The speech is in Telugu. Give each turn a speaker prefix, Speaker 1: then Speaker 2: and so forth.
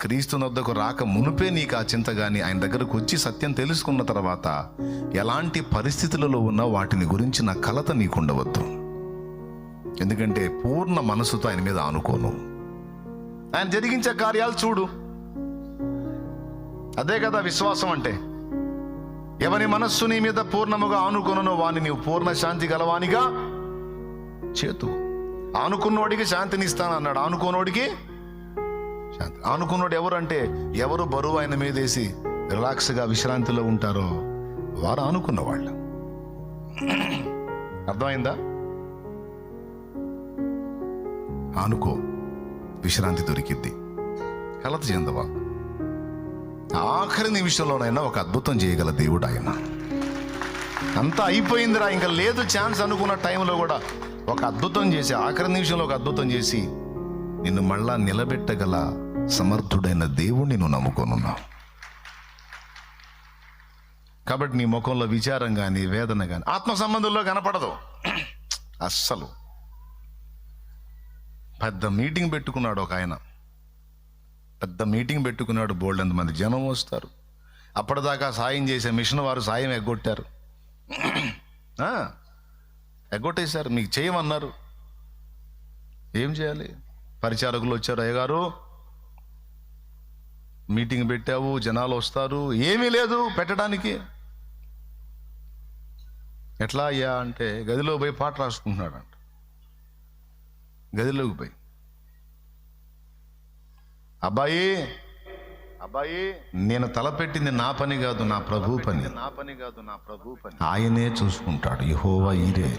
Speaker 1: క్రీస్తు నొద్దకు రాక మునుపే నీకు ఆ చింత కానీ ఆయన దగ్గరకు వచ్చి సత్యం తెలుసుకున్న తర్వాత ఎలాంటి పరిస్థితులలో ఉన్నా వాటిని గురించిన కలత నీకుండవద్దు. ఎందుకంటే పూర్ణ మనసుతో ఆయన మీద ఆనుకోను. ఆయన జరిగించే కార్యాలు చూడు. అదే కదా విశ్వాసం అంటే. ఎవరి మనస్సు నీ మీద పూర్ణముగా ఆనుకొనునో వాని నీవు పూర్ణ శాంతి గలవానిగా చేతు. ఆనుకున్నోడికి శాంతిని అన్నాడు ఆనుకోనోడికి శాంతి ఆనుకున్నోడు ఎవరు అంటే ఎవరు బరువు ఆయన మీదేసి రిలాక్స్గా విశ్రాంతిలో ఉంటారో వారు అనుకున్న వాళ్ళు అర్థమైందా? ఆనుకో విశ్రాంతి దొరికిద్ది. కలత చెందవా? ఆఖరి నిమిషంలోనైనా ఒక అద్భుతం చేయగల దేవుడు ఆయన. అంతా అయిపోయిందిరా ఇంకా లేదు ఛాన్స్ అనుకున్న టైంలో కూడా ఒక అద్భుతం చేసి ఆఖరి నిమిషంలో ఒక అద్భుతం చేసి నిన్ను మళ్ళా నిలబెట్టగల సమర్థుడైన దేవుణ్ణి నువ్వు నమ్ముకోనున్నావు. కాబట్టి నీ ముఖంలో విచారం కానీ వేదన కానీ ఆత్మ సంబంధంలో కనపడదు. అస్సలు. పెద్ద మీటింగ్ పెట్టుకున్నాడు ఒక ఆయన. పెద్ద మీటింగ్ పెట్టుకున్నాడు బోల్డ్ మంది జనం వస్తారు. అప్పటిదాకా సాయం చేసే మిషన్ వారు సాయం ఎగ్గొట్టారు. ఆ, ఎగ్గొట్టేశారు. మీకు చేయమన్నారు. ఏం చేయాలి? పరిచారకులు వచ్చారు అయ్యగారు. మీటింగ్ పెట్టావు జనాలు వస్తారు ఏమీ లేదు పెట్టడానికి. ఎట్లా అయ్యా అంటే గదిలో పోయి పాట రాసుకుంటున్నాడు అంట గదిలోకి పోయి. అబ్బాయి అబ్బాయి నేను తలపెట్టింది నా పని కాదు నా ప్రభు పని.
Speaker 2: నా పని కాదు నా ప్రభు పని.
Speaker 1: ఆయనే చూసుకుంటాడు యహోవా ఈరే.